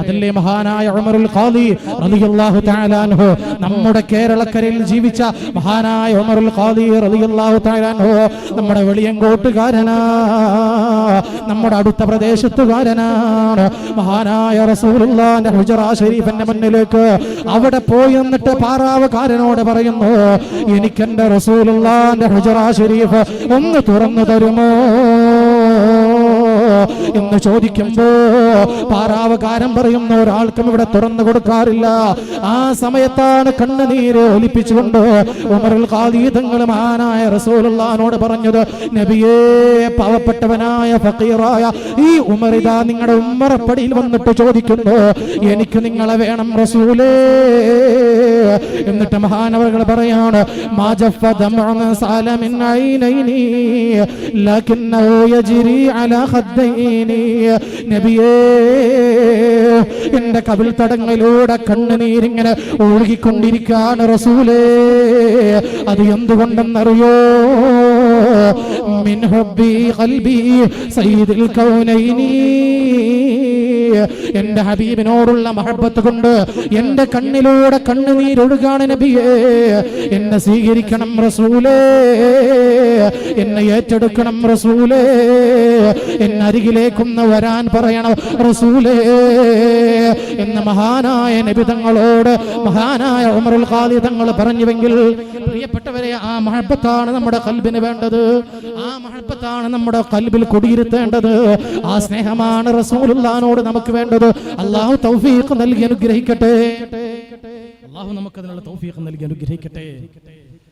അതല്ലേ മഹാനായ ഉമറുൽ ഖാദി റളിയല്ലാഹു തആല അൻഹു നമ്മുടെ കേരളക്കരയിൽ ജീവിച്ച മഹാനായ ഉമറുൽ ഖാദി റളിയല്ലാഹു തആല അൻഹു നമ്മുടെ വെളിയങ്കോട്ടുകാരനാ നമ്മുടെ അടുത്ത പ്രദേശത്തുകാരനാണ്. മഹാനായ റസൂലുള്ളാഹിന്റെ ഹുജറ ഷരീഫിന്റെ മുന്നിലേക്ക് അവിടെ പോയി എന്നിട്ട് പാറാവുകാരനോട് പറയുന്നു എനിക്കെന്റെ റസൂലുള്ളാഹിന്റെ ഹുജറ ഷരീഫ് ഒന്ന് തുറന്നു തരുമോ? എന്ന് ചോദിക്കുമ്പോ പാറാവകാരം പറയുന്ന ഒരാൾക്കും ഇവിടെ തുറന്നു കൊടുക്കാറില്ല. ആ സമയത്താണ് കണ്ണുനീര് ഒലിപ്പിച്ചുകൊണ്ട് ഉമറുൽ മഹാനായ റസൂലുള്ളാനോട് പറഞ്ഞത് നബിയേ പാവപ്പെട്ടവനായ ഫക്കീറായ ഈ ഉമറിത നിങ്ങളുടെ ഉമ്മറപ്പടിയിൽ വന്നിട്ട് ചോദിക്കുന്നു എനിക്ക് നിങ്ങളെ വേണം റസൂലേ. എന്നിട്ട് മഹാനവകൾ പറയാണ് എന്റെ കവിൽ തടങ്ങളിലൂടെ കണ്ണുനീരിങ്ങനെ ഒഴുകിക്കൊണ്ടിരിക്കാണ് റസൂലേ. അത് എന്തുകൊണ്ടെന്നറിയോ? മിൻ ഹബ്ബി ഖൽബി സയ്യിദുൽ കൗനൈനി. എന്റെ ഹബീബിനോടുള്ള മഹബത്ത് കൊണ്ട് എന്റെ കണ്ണിലൂടെ കണ്ണുനീരൊഴുകാണ് നബിയേ. എന്നെ സ്വീകരിക്കണം റസൂലേ. എന്നെ ഏറ്റെടുക്കണം റസൂലേ. എന്നരികിലേക്കൊന്ന് വരാൻ പറയണം റസൂലേ. മഹാനായ നബി തങ്ങളോട് മഹാനായ ഉമറുൽ ഖാദി തങ്ങൾ പറഞ്ഞുവെങ്കിൽ പ്രിയപ്പെട്ടവരെ ആ മഹബത്താണ് നമ്മുടെ കൽബിന് വേണ്ടത്. ആ മഹബത്താണ് നമ്മുടെ കൽബിൽ കുടിയിരുത്തേണ്ടത്. ആ സ്നേഹമാണ് റസൂലുള്ളാനോട് നമുക്ക് വേണ്ടത്. അള്ളാഹു തൗഫീഖ് നൽകി അനുഗ്രഹിക്കട്ടെ. അള്ളാഹു നമുക്ക് അതിനുള്ള തൗഫീഖ് നൽകി അനുഗ്രഹിക്കട്ടെ.